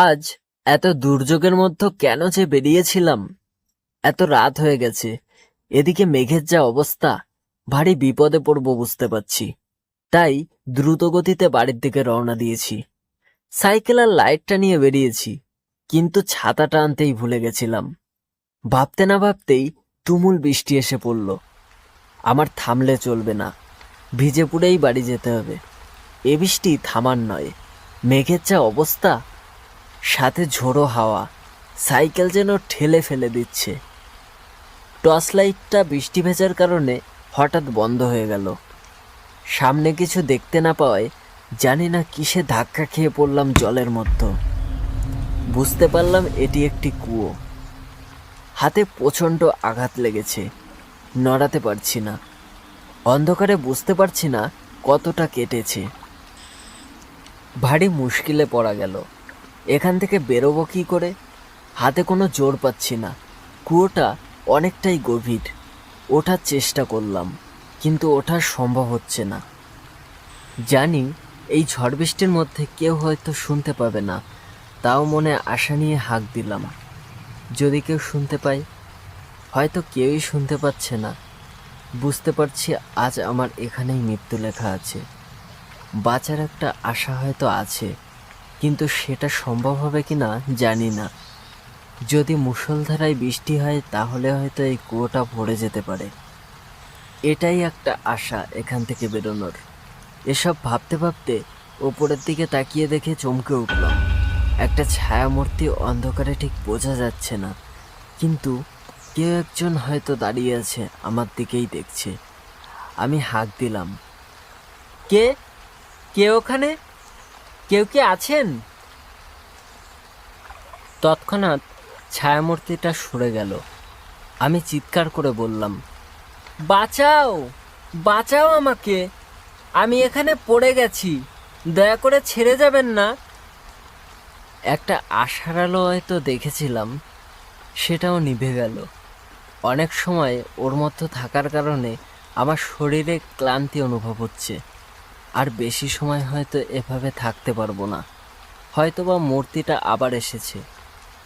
আজ এত দুর্যোগের মধ্যে কেন যে বেরিয়েছিলাম? এত রাত হয়ে গেছে। এদিকে মেঘের যা অবস্থা, ভারী বিপদে পড়ব বুঝতে পারছি। তাই দ্রুত গতিতে বাড়ির দিকে রওনা দিয়েছি। সাইকেল আর লাইটটা নিয়ে বেরিয়েছি, কিন্তু ছাতাটা আনতেই ভুলে গেছিলাম। ভাবতে না ভাবতেই তুমুল বৃষ্টি এসে পড়ল। আমার থামলে চলবে না। ভিজে পুড়েই বাড়ি যেতে হবে। এ বৃষ্টি থামার নয়। মেঘের যা অবস্থা সাথে ঝোড়ো হাওয়া, সাইকেল যেন ঠেলে ফেলে দিচ্ছে। টর্চ লাইটটা বৃষ্টি ভেজার কারণে হঠাৎ বন্ধ হয়ে গেল। সামনে কিছু দেখতে না পাওয়ায় জানি না কিসে ধাক্কা খেয়ে পড়লাম জলের মধ্যে। বুঝতে পারলাম এটি একটি কুয়ো। হাতে প্রচণ্ড আঘাত লেগেছে, নড়াতে পারছি না। অন্ধকারে বুঝতে পারছি না কতটা কেটেছে। ভারী মুশকিলে পড়া গেল। এখান থেকে বেরোবো কি করে? হাতে কোনো জোর পাচ্ছি না। কুয়োটা অনেকটাই গভীর। ওঠার চেষ্টা করলাম, কিন্তু ওঠার সম্ভব হচ্ছে না। জানি এই ঝড় বৃষ্টির মধ্যে কেউ হয়তো শুনতে পাবে না, তাও মনে আশা নিয়ে হাঁক দিলাম। যদি কেউ শুনতে পায়, হয়তো কেউই শুনতে পাচ্ছে না। বুঝতে পারছি আজ আমার এখানেই মৃত্যু লেখা আছে। বাঁচার একটা আশা হয়তো আছে। কিন্তু সেটা সম্ভব হবে কি না জানি না। যদি মুষলধারায় বৃষ্টি হয়, তাহলে হয়তো এই কুয়োটা ভরে যেতে পারে। এটাই একটা আশা এখান থেকে বেরোনোর। এসব ভাবতে ভাবতে ওপরের দিকে তাকিয়ে দেখে চমকে উঠলাম। একটা ছায়ামূর্তি অন্ধকারে ঠিক বোঝা যাচ্ছে না। কিন্তু কেউ একজন হয়তো দাঁড়িয়ে আছে, আমার দিকেই দেখছে। আমি হাঁক দিলাম। কে? কে ওখানে? কেউ কি আছেন? তৎক্ষণাৎ ছায়ামূর্তিটা সরে গেল। আমি চিৎকার করে বললাম, বাঁচাও! বাঁচাও আমাকে! আমি এখানে পড়ে গেছি। দয়া করে ছেড়ে যাবেন না? একটা আশার আলো হয়তো দেখেছিলাম, সেটাও নিভে গেল। অনেক সময় ওর মধ্যে থাকার কারণে আমার শরীরে ক্লান্তি অনুভব হচ্ছে। আর বেশি সময় হয়তো এভাবে থাকতে পারব না। হয়তোবা মূর্তিটা আবার এসেছে।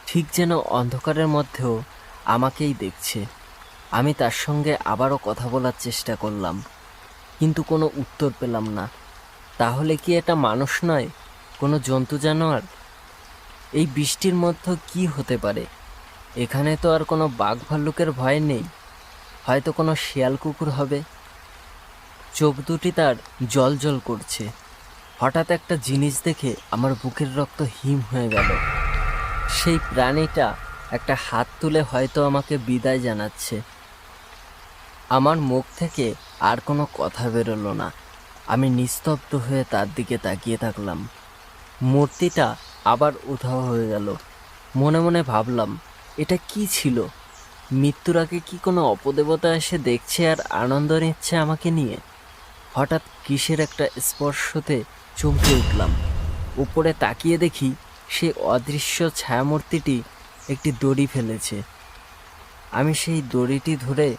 ঠিক যেন অন্ধকারের মধ্যেও আমাকেই দেখছে। আমি তার সঙ্গে আবারও কথা বলার চেষ্টা করলাম, কিন্তু কোনো উত্তর পেলাম না। তাহলে কি এটা মানুষ নয়? কোনো জন্তু জানোয়ার? এই বৃষ্টির মধ্যে কি হতে পারে? এখানে তো আর কোনো বাঘ ভাল্লুকের ভয় নেই। হয়তো কোনো শিয়াল কুকুর হবে। চোখ দুটি তার জল জল করছে। হঠাৎ একটা জিনিস দেখে আমার বুকের রক্ত হিম হয়ে গেল। সেই প্রাণীটা একটা হাত তুলে হয়তো আমাকে বিদায় জানাচ্ছে। আমার মুখ থেকে আর কোনো কথা বেরোলো না। আমি নিস্তব্ধ হয়ে তার দিকে তাকিয়ে থাকলাম। মূর্তিটা আবার উধাও হয়ে গেল। মনে মনে ভাবলাম, এটা কি ছিল? মৃত্যুর আগে কি কোনো অপদেবতা এসে দেখছে আর আনন্দ নিচ্ছে আমাকে নিয়ে? হঠাৎ কিসের একটা স্পর্শতে চমকে উঠলাম। উপরে তাকিয়ে দেখি সেই অদৃশ্য ছায়ামূর্তিটি একটি দড়ি ফেলেছে। আমি সেই দড়িটি ধরে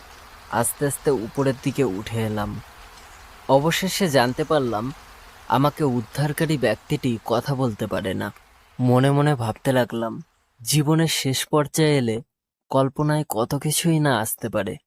আস্তে আস্তে উপরের দিকে উঠে এলাম। অবশেষে জানতে পারলাম, আমাকে উদ্ধারকারী ব্যক্তিটি কথা বলতে পারে না। মনে মনে ভাবতে লাগলাম, জীবনের শেষ পর্যায়ে এলে কল্পনায় কত কিছুই না আসতে পারে।